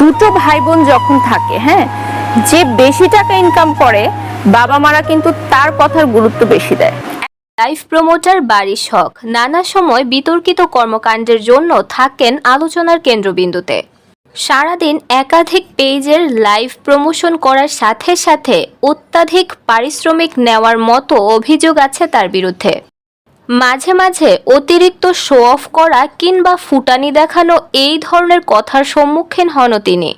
দুটো ভাই বোন যখন থাকে হ্যাঁ যে বেশি টাকা ইনকাম করে বাবা মারা কিন্তু তার কথার গুরুত্ব বেশি দেয়। লাইফ প্রমোটার বাড়ি শখ। নানা সময় বিতর্কিত কর্মকাণ্ডের জন্য থাকেন আলোচনার কেন্দ্রবিন্দুতে। সারাদিন একাধিক পেজের লাইভ প্রমোশন করার সাথে সাথে অত্যাধিক পারিশ্রমিক নেওয়ার মতো অভিযোগ আছে তার বিরুদ্ধে। মাঝে মাঝে অতিরিক্ত শো অফ করা কিংবা ফুটানি দেখানো এই ধরনের কথার সম্মুখীন হন তিনি।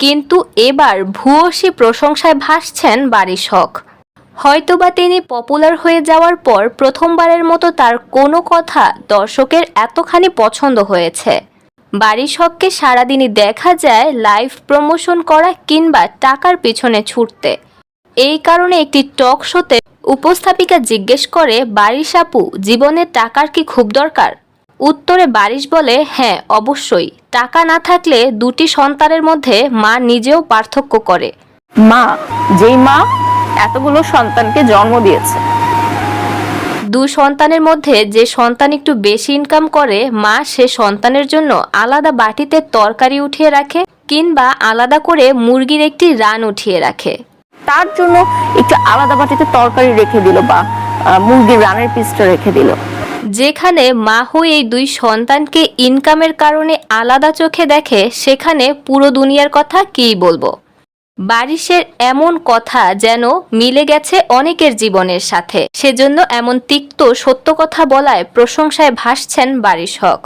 কিন্তু এবার ভূয়সী প্রশংসায় ভাসছেন বাড়ি শখ। হয়তোবা তিনি পপুলার হয়ে যাওয়ার পর প্রথমবারের মতো তার কোনো কথা দর্শকের এতখানি পছন্দ হয়েছে। বাড়ি শখকে সারাদিনই দেখা যায় লাইভ প্রমোশন করা কিংবা টাকার পিছনে ছুটতে। এই কারণে একটি টক শোতে উপস্থাপিকা জিজ্ঞেস করে বারিশ আপু জীবনে টাকার কি খুব দরকার? উত্তরে বারিশ বলে হ্যাঁ অবশ্যই। টাকা না থাকলে দুটি সন্তানের মধ্যে মা নিজেও পার্থক্য করে। মা যেই মা এতগুলো সন্তানকে জন্ম দিয়েছে। দু সন্তানের মধ্যে যে সন্তান একটু বেশি ইনকাম করে মা সে সন্তানের জন্য আলাদা বাটিতে তরকারি উঠিয়ে রাখে কিংবা আলাদা করে মুরগির একটি রান উঠিয়ে রাখে। তার জন্য একটু আলাদা বাটিতে তরকারি রেখে দিল বা মুরগির রানের পিসটা রেখে দিল। যেখানে মা হয়ে এই দুই সন্তানকে ইনকামের কারণে আলাদা চোখে দেখে, সেখানে পুরো দুনিয়ার কথা কী বলব? বারিশের এমন কথা যেন মিলে গেছে অনেকের জীবনের সাথে। সেজন্য এমন তিক্ত সত্য কথা বলায় প্রশংসায় ভাসছেন বারিশ হক।